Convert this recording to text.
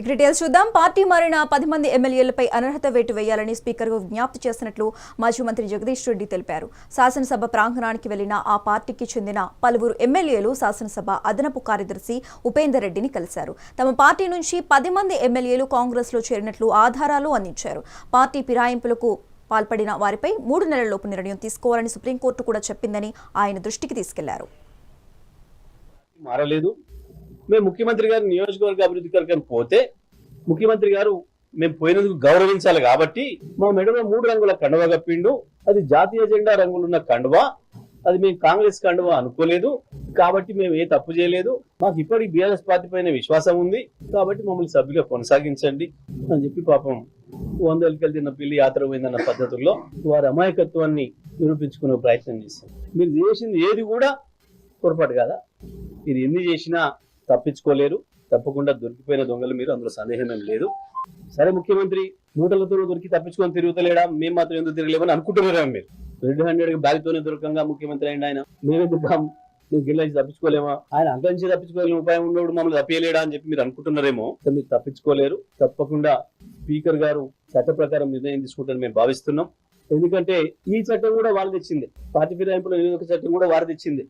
ఇక డీటెయిల్స్ చూద్దాం. పార్టీ మారిన పది మంది ఎమ్మెల్యేలపై అనర్హత వేటు వేయాలని స్పీకర్కు విజ్ఞప్తి చేసినట్లు మాజీ మంత్రి జగదీష్ రెడ్డి తెలిపారు. శాసనసభ ప్రాంగణానికి వెళ్ళిన ఆ పార్టీకి చెందిన పలువురు ఎమ్మెల్యేలు శాసనసభ అదనపు కార్యదర్శి ఉపేందర్ రెడ్డిని కలిశారు. తమ పార్టీ నుంచి పది మంది ఎమ్మెల్యేలు కాంగ్రెస్లో చేరినట్లు ఆధారాలు అందించారు. పార్టీ ఫిరాయింపులకు పాల్పడిన వారిపై మూడు నెలల్లోపు నిర్ణయం తీసుకోవాలని సుప్రీంకోర్టు కూడా చెప్పిందని ఆయన దృష్టికి తీసుకెళ్ళారు. మారలేదు. మేము ముఖ్యమంత్రి గారి నియోజకవర్గ అభివృద్ధి కొరకు పోతే ముఖ్యమంత్రి గారు మేము పోయినందుకు గౌరవించాలి కాబట్టి మా మెడలో మూడు రంగుల కండువా కప్పిండు. అది జాతీయ జెండా రంగులున్న కండువా. అది మేము కాంగ్రెస్ కండువా అనుకోలేదు. కాబట్టి మేము ఏ తప్పు చేయలేదు. మాకు ఇప్పటికి బీఆర్ఎస్ పార్టీ పైన విశ్వాసం ఉంది. కాబట్టి మమ్మల్ని సభ్యుగా కొనసాగించండి అని చెప్పి పాపం వందలకెళ్ళి తిన్న పిల్లి యాత్ర పోయిందన్న పద్ధతుల్లో వారి అమాయకత్వాన్ని నిరూపించుకునే ప్రయత్నం చేశారు మీరు చేసింది ఏది కూడా పొరపాటు కదా? ఇది ఎన్ని చేసినా తప్పించుకోలేరు. తప్పకుండా దొరికిపోయిన దొంగలు మీరు అందులో సందేహం ఏం లేదు. సరే ముఖ్యమంత్రి నూటలతో దొరికి తప్పించుకొని తిరుగుతలేడా? మేము మాత్రం ఎందుకు తిరగలేమని అనుకుంటున్నారా మీరు? రెండు హండ్రెడ్ బ్యాగ్తోనే దొరకంగా ముఖ్యమంత్రి అయిన ఆయన. మేమెందుకు మీరు తప్పించుకోలేమా? ఆయన అంతరించి తప్పించుకోలేని ఉపాయం ఉన్నప్పుడు మమ్మల్ని తప్పేయలేడా అని చెప్పి మీరు అనుకుంటున్నారేమో. మీరు తప్పించుకోలేరు. తప్పకుండా స్పీకర్ గారు చట్ట ప్రకారం నిర్ణయం తీసుకుంటారని మేము భావిస్తున్నాం. ఎందుకంటే ఈ చట్టం కూడా వారు తెచ్చింది. పార్టీ ఫిరాయింపుల నిరోధక చట్టం కూడా వారు తెచ్చింది.